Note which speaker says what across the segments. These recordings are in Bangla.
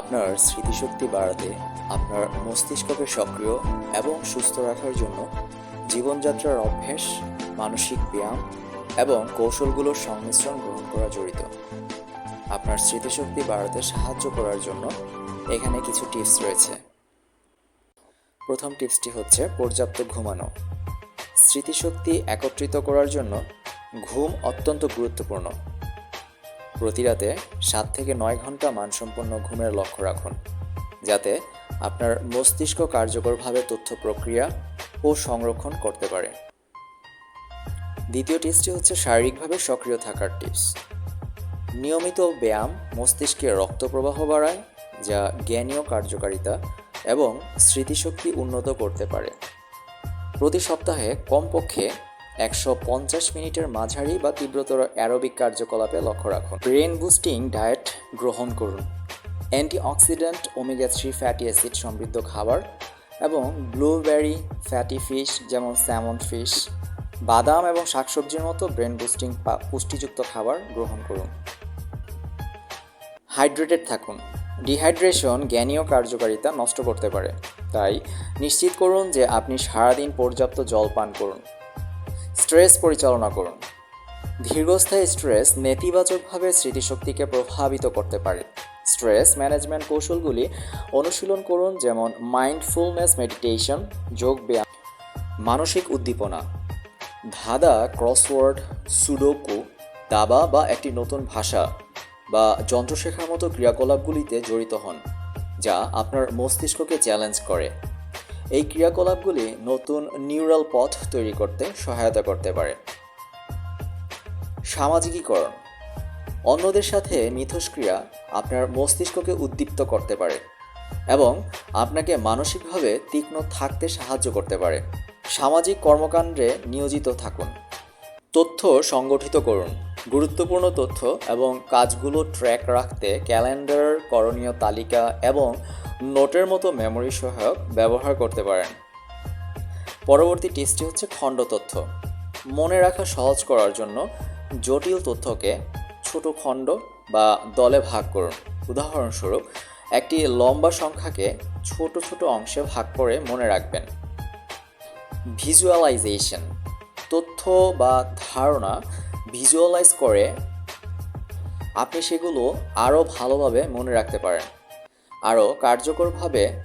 Speaker 1: আপনার স্মৃতিশক্তি বাড়াতে, আপনার মস্তিষ্ককে সক্রিয় এবং সুস্থ রাখার জন্য জীবনযাত্রার অভ্যেস, মানসিক ব্যায়াম এবং কৌশলগুলোর সংমিশ্রণ গ্রহণ করা জড়িত। আপনার স্মৃতিশক্তি বাড়াতে সাহায্য করার জন্য এখানে কিছু টিপস রয়েছে। প্রথম টিপসটি হচ্ছে পর্যাপ্ত ঘুমানো। স্মৃতিশক্তি একত্রিত করার জন্য ঘুম অত্যন্ত গুরুত্বপূর্ণ। প্রতি রাতে সাত থেকে নয় ঘণ্টা মানসম্পন্ন ঘুমের লক্ষ্য রাখুন, যাতে আপনার মস্তিষ্ক কার্যকরভাবে তথ্য প্রক্রিয়া ও সংরক্ষণ করতে পারে। দ্বিতীয় টিপসটি হচ্ছে শারীরিকভাবে সক্রিয় থাকার টিপস নিয়মিত ব্যায়াম মস্তিষ্কে রক্ত প্রবাহ বাড়ায়, যা জ্ঞানীয় কার্যকারিতা এবং স্মৃতিশক্তি উন্নত করতে পারে। প্রতি সপ্তাহে কমপক্ষে একশো পঞ্চাশ মিনিটের মাঝারি বা তীব্রতর অ্যারোবিক কার্যকলাপে লক্ষ্য রাখুন। ব্রেন বুস্টিং ডায়েট গ্রহণ করুন। Antioxidant omega three fatty acid সমৃদ্ধ খাবার এবং ব্লুবেরি, ফ্যাটি ফিশ যেমন স্যামন ফিশ, বাদাম এবং শাকসবজির মতো ব্রেন বুস্টিং পুষ্টিযুক্ত খাবার গ্রহণ করুন। হাইড্রেটেড থাকুন। ডিহাইড্রেশন জ্ঞানীয় কার্যকারিতা নষ্ট করতে পারে। তাই নিশ্চিত করুন যে আপনি সারাদিন পর্যাপ্ত জল পান করুন। স্ট্রেস পরিচালনা করুন। দীর্ঘস্থায়ী স্ট্রেস নেতিবাচকভাবে স্মৃতিশক্তিকে প্রভাবিত করতে পারে। স্ট্রেস ম্যানেজমেন্ট কৌশলগুলি অনুশীলন করুন, যেমন মাইন্ডফুলনেস মেডিটেশন, যোগ ব্যায়াম, মানসিক উদ্দীপনা, ধাঁধা, ক্রসওয়ার্ড, সুডোকু, দাবা বা একটি নতুন ভাষা বা যন্ত্র শেখার মতো ক্রিয়াকলাপগুলিতে জড়িত হন, যা আপনার মস্তিষ্ককে চ্যালেঞ্জ করে। এই ক্রিয়াকলাপগুলি নতুন নিউরাল পথ তৈরি করতে সহায়তা করতে পারে। সামাজিকীকরণ। অন্যদের সাথে মিথস্ক্রিয়া আপনার মস্তিষ্ককে উদ্দীপ্ত করতে পারে এবং আপনাকে মানসিকভাবে তীক্ষ্ণ থাকতে সাহায্য করতে পারে। সামাজিক কর্মকাণ্ডে নিয়োজিত থাকুন। তথ্য সংগঠিত করুন। গুরুত্বপূর্ণ তথ্য এবং কাজগুলো ট্র্যাক রাখতে ক্যালেন্ডার করণীয় তালিকা এবং নোটের মতো মেমোরি সহায়ক ব্যবহার করতে পারেন। পরবর্তী টেস্টটি হচ্ছে খণ্ড তথ্য। মনে রাখা সহজ করার জন্য জটিল তথ্যকে ছোট খণ্ড বা দলে ভাগ করুন। উদাহরণস্বরূপ, একটি লম্বা সংখ্যাকে ছোট ছোট অংশে ভাগ করে মনে রাখবেন। ভিজুয়ালাইজেশন তথ্য বা ধারণা ভিজুয়ালাইজ করে আপনি সেগুলো আরও ভালোভাবে মনে রাখতে পারেন। আরও কার্যকরভাবে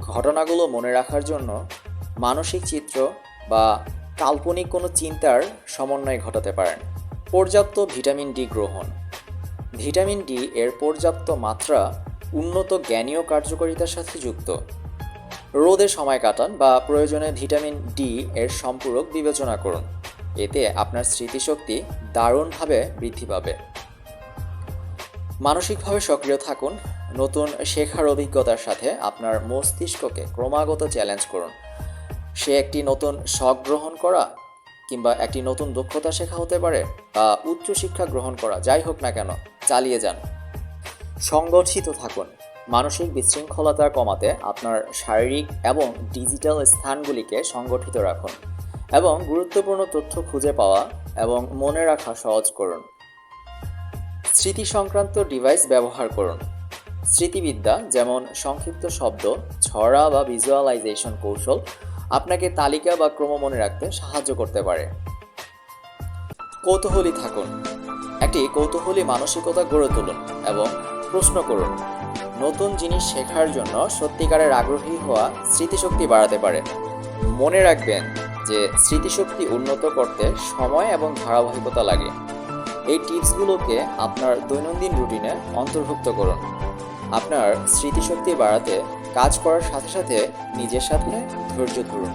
Speaker 1: ঘটনাগুলো মনে রাখার জন্য মানসিক চিত্র বা কাল্পনিক কোনো চিন্তার সমন্বয় ঘটাতে পারেন। পর্যাপ্ত ভিটামিন ডি গ্রহণ। ভিটামিন ডি এর পর্যাপ্ত মাত্রা উন্নত জ্ঞানীয় কার্যকারিতার সাথে যুক্ত। রোদে সময় কাটান বা প্রয়োজনে ভিটামিন ডি এর সম্পূরক বিবেচনা করুন। এতে আপনার স্মৃতিশক্তি দারুণভাবে বৃদ্ধি পাবে। মানসিকভাবে সক্রিয় থাকুন নতুন শেখার অভিজ্ঞতার সাথে আপনার মস্তিষ্ককে ক্রমাগত চ্যালেঞ্জ করুন। সে একটি নতুন শখ গ্রহণ করা কিংবা একটি নতুন দক্ষতা শেখা হতে পারে বা উচ্চশিক্ষা গ্রহণ করা, যাই হোক না কেন, চালিয়ে যান। সংগঠিত থাকুন। মানসিক বিশৃঙ্খলতা কমাতে আপনার শারীরিক এবং ডিজিটাল স্থানগুলিকে সংগঠিত রাখুন এবং গুরুত্বপূর্ণ তথ্য খুঁজে পাওয়া এবং মনে রাখা সহজ করুন। স্মৃতি সংক্রান্ত ডিভাইস ব্যবহার করুন। স্মৃতিবিদ্যা, যেমন সংক্ষিপ্ত শব্দ, ছড়া বা ভিজুয়ালাইজেশন কৌশল, আপনাকে তালিকা বা ক্রম মনে রাখতে সাহায্য করতে পারে। কৌতূহলী থাকুন। একটি কৌতূহলী মানসিকতা গড়ে তুলুন এবং প্রশ্ন করুন, নতুন জিনিস শেখার জন্য সত্যিকারের আগ্রহী হওয়া স্মৃতিশক্তি বাড়াতে পারে। মনে রাখবেন যে স্মৃতিশক্তি উন্নত করতে সময় এবং ধারাবাহিকতা লাগে। এই টিপসগুলোকে আপনার দৈনন্দিন রুটিনে অন্তর্ভুক্ত করুন। আপনার স্মৃতিশক্তি বাড়াতে কাজ করার সাথে সাথে নিজের সাথে ধৈর্য ধরুন।